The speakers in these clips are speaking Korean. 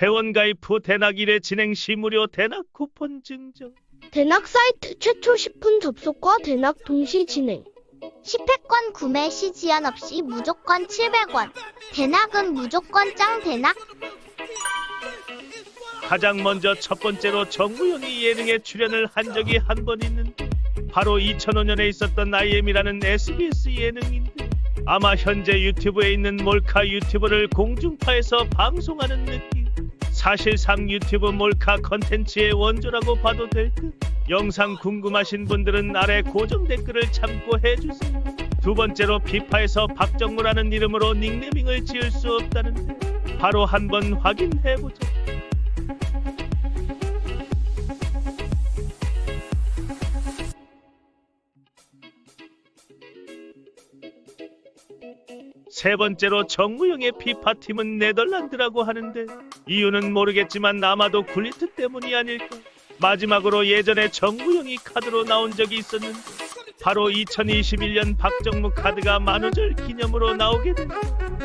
회원가입 후 대낙 1회 진행 시 무료 대낙 쿠폰 증정. 대낙 사이트 최초 10분 접속과 대낙 동시 진행. 10회권 구매 시 지연 없이 무조건 700원. 대낙은 무조건 짱 대낙. 가장 먼저 첫 번째로 정무영이 예능에 출연을 한 적이 한 번 있는데 바로 2005년에 있었던 IM이라는 SBS 예능인데 아마 현재 유튜브에 있는 몰카 유튜브를 공중파에서 방송하는 느낌 사실상 유튜브 몰카 컨텐츠의 원조라고 봐도 될 듯 영상 궁금하신 분들은 아래 고정 댓글을 참고 해주세요. 두 번째로 피파에서 박정무라는 이름으로 닉네밍을 지을 수 없다는데 바로 한번 확인해보자 세 번째로 정무영의 피파팀은 네덜란드라고 하는데 이유는 모르겠지만 아마도 굴리트 때문이 아닐까. 마지막으로 예전에 정무영이 카드로 나온 적이 있었는데 바로 2021년 박정무 카드가 만우절 기념으로 나오게 된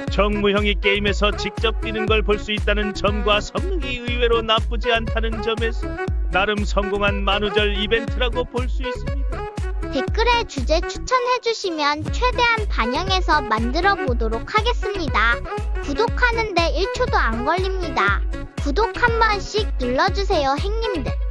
정무형이 게임에서 직접 뛰는 걸 볼 수 있다는 점과 성능이 의외로 나쁘지 않다는 점에서 나름 성공한 만우절 이벤트라고 볼 수 있습니다. 댓글에 주제 추천해주시면 최대한 반영해서 만들어 보도록 하겠습니다. 구독하는데 1초도 안 걸립니다. 구독 한 번씩 눌러주세요, 행님들.